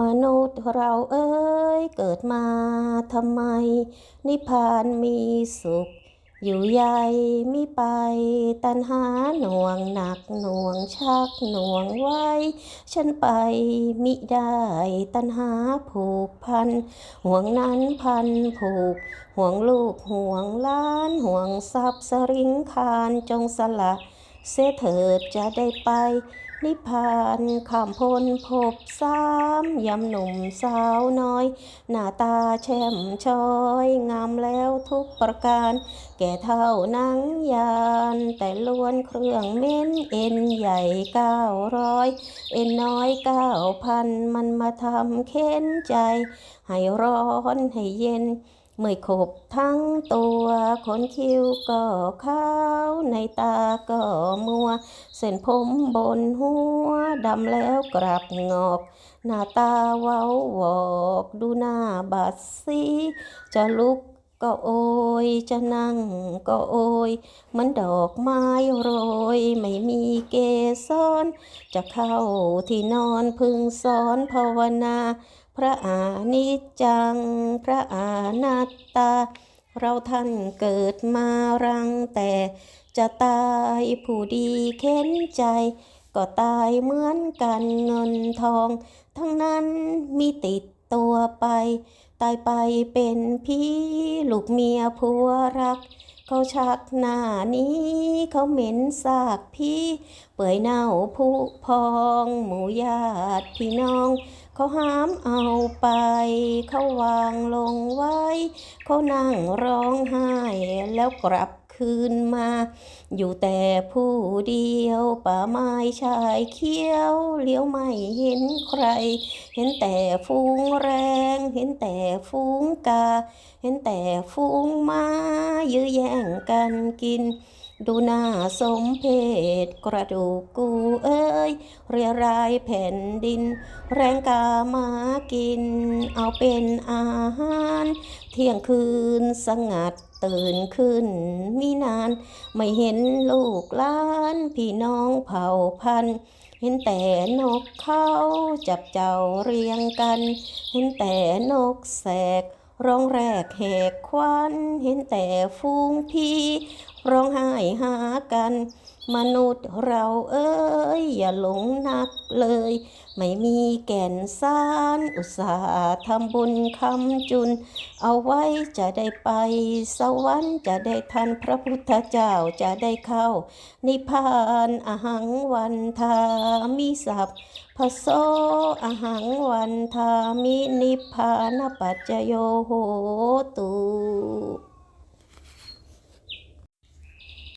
มนุษย์เราเอ้ยเกิดมาทำไม นิพพานมีสุข อยู่ใหญ่มิไป ตัณหาหน่วงหนักหน่วงชักหน่วงไว้ ฉันไปมิได้ ตัณหาผูกพัน ห่วงนั้นพันผูก ห่วงลูกห่วงล้าน ห่วงทรัพย์สริงคารจงสละ เสเถิดจะได้ไป นิพพานข้ามพ้นพบสามยำหนุ่มสาวน้อย หน้าตาแช่มช้อย งามแล้วทุกประการ แก่เท่านังยาน แต่ล้วนเครื่องเม้นเอ็นใหญ่เก้าร้อยเอ็นน้อยเก้าพันมันมาทำเค้นใจ ให้ร้อนให้เย็น เมื่อยขบทั้งตัวขนคิ้วก็ขาวในตาก็มัว เส้นผมบนหัวดำแล้วกลับงอก หน้าตาเว้าวอก ดูหน้าบาดซีจะลุก ก็โอยจะนั่งก็โอยเหมันดอกไม้โรย ไม่มีเกสรจะเข้าที่นอนพึงสอนภาวนา พระอานิจจัง พระอานัตตา เราท่านเกิดมารังแต่จะตายผู้ดีเค้นใจ ก็ตายเหมือนกันเงินทอง ทั้งนั้นมีติดตัวไป ตายไปเป็นพี่ลูกเมียผัวรัก เขาชักหน้านี้เขาเหม็นซากพี่ เปื่อยเน่าผุพอง หมู่ญาติพี่น้อง เขาห้ามเอาไป เขาวางลงไว้ เขานั่งร้องไห้ แล้วกลับคืนมา อยู่แต่ผู้เดียวป่าไม้ชายเขียวเลี้ยวไม่เห็นใคร เห็นแต่ฟูงแรง เห็นแต่ฟูงกา เห็นแต่ฟูงมายื้อแย่งกันกิน ดูหน้าสมเพศกระดูกกูเอ้ย เรียรายแผ่นดิน แรงกามากิน เอาเป็นอาหาร เที่ยงคืนสงัด ตื่นขึ้นมีนาน ไม่เห็นลูกหลานพี่น้องเผ่าพันธุ์เห็นแต่นกเขาจับเจ้าเรียงกัน เห็นแต่นกแสก ร้องแรกแหกควันเห็นแต่ฟูงพี่ ร้องไห้หากัน มนุษย์เราเอ้ยอย่าหลงนักเลย ไม่มีแก่นสารอุตสาห์ทำบุญคำจุน เอาไว้จะได้ไปสวรรค์จะได้ทันพระพุทธเจ้าจะได้เข้า นิพพานอหังวันทามิสัพพะโสอหังวันทามินิพพานปัจจโยโหตุ